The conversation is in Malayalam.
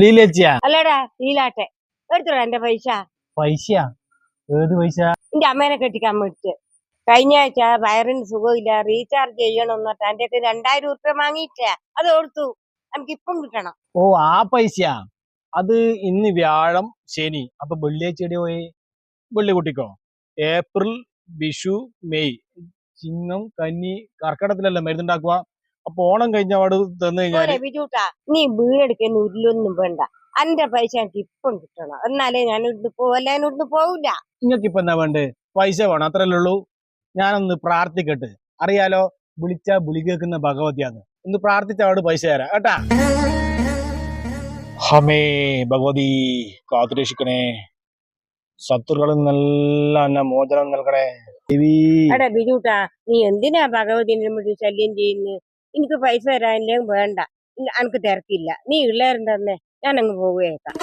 ലീലേച്ചിയാ. അല്ലടാ ലീലാട്ടെ. എടുത്തോടാ എന്റെ പൈസ. ഏത് പൈസ? എന്റെ അമ്മേനെ കെട്ടിക്കാൻ മേടിച്ച് കഴിഞ്ഞ ആഴ്ച വയറിന് സുഖമില്ല റീചാർജ് ചെയ്യണം എന്നെ എന്റെ രണ്ടായിരം ഉറുപ്പ്യ വാങ്ങിയിട്ടാ. അത് ഓർത്തു. നമുക്ക് ഇപ്പം കിട്ടണം. ഓ ആ പൈസ അത് ഇന്ന് വ്യാഴം ശനി. അപ്പൊ വെള്ളിയാഴ്ച എവിടെ പോയി? വെള്ളി കുട്ടിക്കോ? April Vishu May. ചിങ്ങം കന്നി കർക്കിടത്തിലല്ല മരുന്നുണ്ടാക്കുക? അപ്പൊ ഓണം കഴിഞ്ഞ പാട് തന്നു ബിജൂട്ടാ നീ വീടെടുക്കുന്ന ഉരുളൊന്നും വേണ്ട. എന്റെ പൈസ എനിക്ക് ഇപ്പം കിട്ടണം. എന്നാലേ ഞാൻ ഇവിടുന്ന് പോവല്ല ഞാൻ ഇവിടുന്ന് പോവില്ല നിങ്ങൾക്ക് ഇപ്പൊ എന്താ വേണ്ടേ? പൈസ വേണം അത്രല്ലേ ഉള്ളൂ. ഞാനൊന്ന് പ്രാർത്ഥിക്കട്ടെ. അറിയാലോ വിളിച്ച വിളി കേൾക്കുന്ന ഭഗവതിയാന്ന് ഒന്ന് പ്രാർത്ഥിച്ച അവിടെ പൈസ തരാം കേട്ടാ? ഹമേ ഭഗവതി കാത്തുരക്ഷിക്കണേ. ശത്രുക്കളിൽ നല്ല എന്നെ മോചനം നൽകണേ. ദേവി എടാ ബിജൂട്ടാ നീ എന്തിനാ ഭഗവതിനെ മുന്നിൽ ശല്യം ചെയ്യുന്നു? എനിക്ക് പൈസ തരാനില്ലേ വേണ്ട. എനിക്ക് തിരക്കില്ല. നീ ഉള്ളേരുണ്ടെന്നേ ഞാൻ ഞാനങ്ങ് പോവുകയേക്കാം.